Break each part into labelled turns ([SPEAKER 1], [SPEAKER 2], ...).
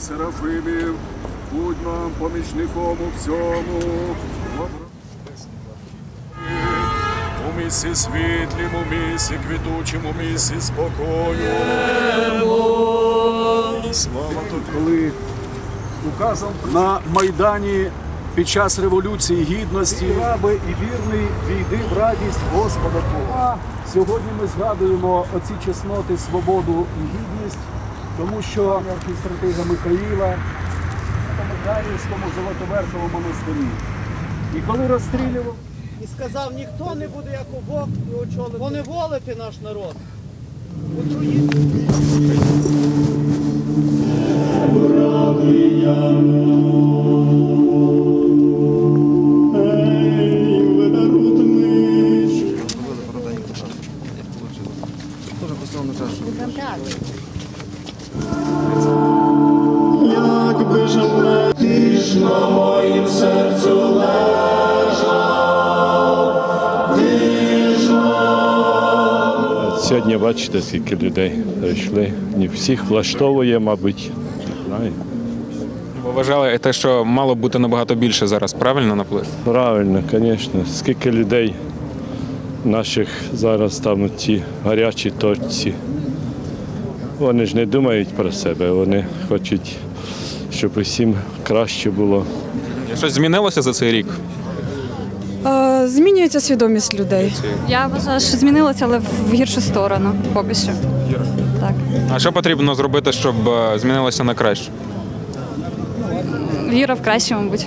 [SPEAKER 1] Серафимів, будь нам помічником у всьому. У місці світлім, у місці квітучим, у місці спокою. Слава. Коли указом на Майдані під час Революції Гідності раби і вірний війди в радість Господа Бога. Сьогодні ми згадуємо оці чесноти, свободу і гідність, тому що архістратига Михаїла на Михайлівському Золотоверховому монастирі. І коли розстрілював
[SPEAKER 2] І сказав, ніхто не буде як у Бог і очолити, поневолити наш народ. Отруїти.
[SPEAKER 3] Якби ж ти ж на моїм серцю лежав, ти ж
[SPEAKER 4] Сьогодні бачите, скільки людей прийшли. Не всіх влаштовує, мабуть. Не знаю.
[SPEAKER 5] Ви вважали те, що мало бути набагато більше зараз, правильно наплив?
[SPEAKER 4] Правильно, звісно. Скільки людей наших зараз там ці гарячі точці. Вони ж не думають про себе, вони хочуть, щоб усім краще було.
[SPEAKER 5] Щось змінилося за цей рік?
[SPEAKER 6] Е, Змінюється свідомість людей.
[SPEAKER 7] Я вважаю, що змінилося, але в гіршу сторону поки що. Так.
[SPEAKER 5] А що потрібно зробити, щоб е, змінилося на краще?
[SPEAKER 7] Віра в краще, мабуть.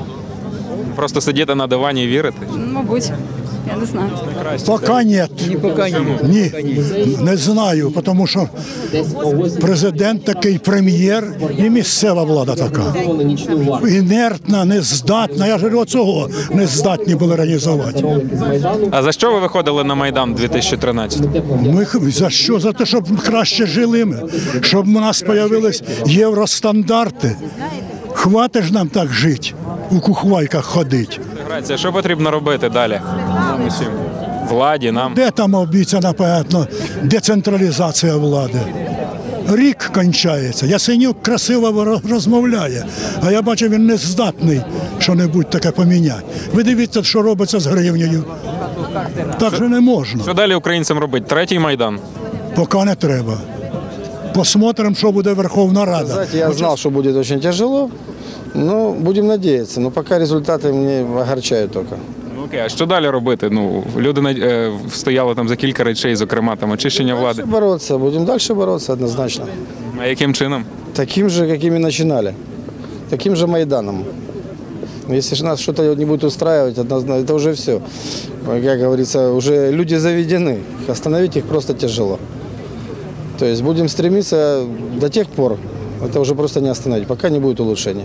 [SPEAKER 5] Просто сидіти на дивані і вірити?
[SPEAKER 7] Мабуть. Я не знаю.
[SPEAKER 8] Пока нет. Ні, не знаю, тому що президент такий прем'єр і місцева влада така. Інертна, нездатна. Я ж говорю, цього не здатні були організувати.
[SPEAKER 5] А за що ви виходили на Майдан 2013?
[SPEAKER 8] Ми за що? За те, щоб краще жили ми, щоб у нас з'явились євростандарти. Хватить ж нам так жити, у кухвайках ходить.
[SPEAKER 5] Інтеграція, що потрібно робити далі? Нам усім. Владі, нам.
[SPEAKER 8] Де там обіцяна, певно, децентралізація влади? Рік кончається. Ясенюк красиво розмовляє, а я бачу, він не здатний що-небудь таке поміняти. Ви дивіться, що робиться з гривнею. Так же не можна,
[SPEAKER 5] Що далі українцям робити? Третій Майдан?
[SPEAKER 8] поки не треба. Посмотрим, що буде Верховна Рада.
[SPEAKER 9] Знаете, я знал, что будет очень тяжело, но будем надеяться. Но пока результаты мне огорчают только.
[SPEAKER 5] Ну, Окей, а що далі робити? Ну, люди над- е, стояли там за кілька речей, зокрема там очищення влади.
[SPEAKER 9] Дальше бороться, будем дальше бороться однозначно.
[SPEAKER 5] А яким чином?
[SPEAKER 9] Таким же, каким и начинали. Таким же Майданом. Если же нас что-то не будет устраивать, однозначно, это уже все. Как говорится, уже люди заведены. Остановить их просто тяжело. То есть будем стремиться до тех пор, это уже просто не остановить, пока не будет улучшений.